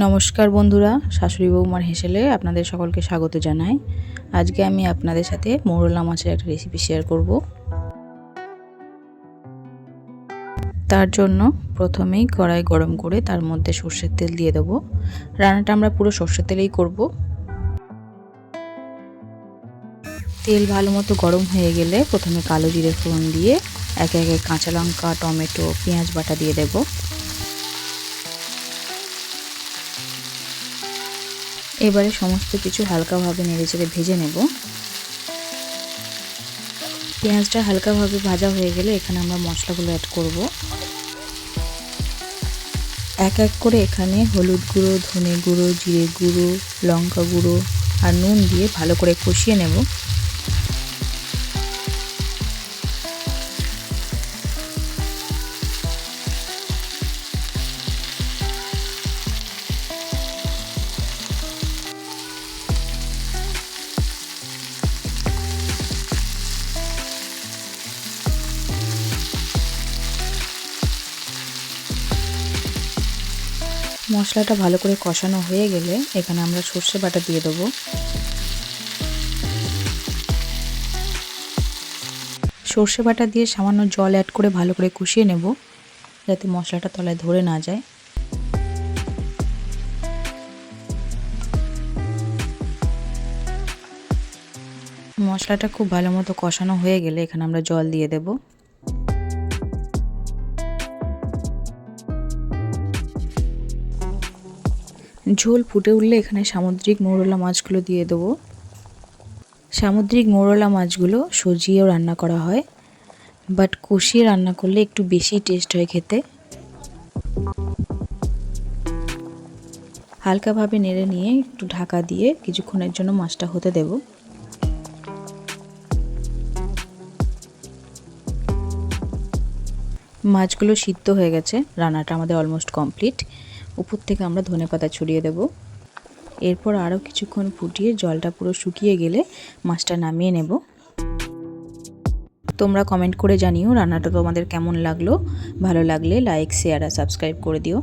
নমস্কার বন্ধুরা, শাশুড়ি বৌমার হেসেলে আপনাদের সকলকে স্বাগত জানাই। আজকে আমি আপনাদের সাথে মৌরলা মাছের একটা রেসিপি শেয়ার করব। তার জন্য প্রথমেই কড়াই গরম করে তার মধ্যে সর্ষের তেল দিয়ে দেবো। রান্নাটা আমরা পুরো সর্ষের তেলেই করব। তেল ভালো মতো গরম হয়ে গেলে প্রথমে কালো জিরে ফোড়ন দিয়ে একে একে কাঁচা লঙ্কা, টমেটো, পেঁয়াজ বাটা দিয়ে দেবো। এবারে সমস্ত কিছু হালকাভাবে নেড়েচেড়ে ভেজে নেব। পেঁয়াজটা হালকাভাবে ভাজা হয়ে গেলে এখানে আমরা মশলাগুলো অ্যাড করব। এক এক করে এখানে হলুদ গুঁড়ো, ধনে গুঁড়ো, জিরে গুঁড়ো, লঙ্কা গুঁড়ো আর নুন দিয়ে ভালো করে কষিয়ে নেব। মশলাটা ভালো করে কষানো হয়ে গেলে এখানে আমরা সর্ষে বাটা দিয়ে দেবো। সর্ষে বাটা দিয়ে সামান্য জল অ্যাড করে ভালো করে কষিয়ে নেব, যাতে মশলাটা তলায় ধরে না যায়। মশলাটা খুব ভালো মতো কষানো হয়ে গেলে এখানে আমরা জল দিয়ে দেবো। ঝোল ফুটে উঠলে এখানে সামুদ্রিক মৌরলা মাছগুলো দিয়ে দেবো। সামুদ্রিক মৌরলা মাছগুলো সজিয়েও রান্না করা হয় বাট কষিয়ে রান্না করলে একটু বেশি টেস্ট হয় খেতে। হালকাভাবে নেড়ে নিয়ে একটু ঢাকা দিয়ে কিছুক্ষণের জন্য মাছটা হতে দেব। মাছগুলো সিদ্ধ হয়ে গেছে, রান্নাটা আমাদের অলমোস্ট কমপ্লিট উপর থেকে আমরা ধনে পাতা ছড়িয়ে দেব। এরপর আরও কিছুক্ষণ ফুটিয়ে জলটা পুরো শুকিয়ে গেলে মাছটা নামিয়ে নেব। তোমরা কমেন্ট করে জানিও রান্নাটা তোমাদের কেমন লাগল। ভালো লাগলে লাইক শেয়ার আর সাবস্ক্রাইব করে দিও।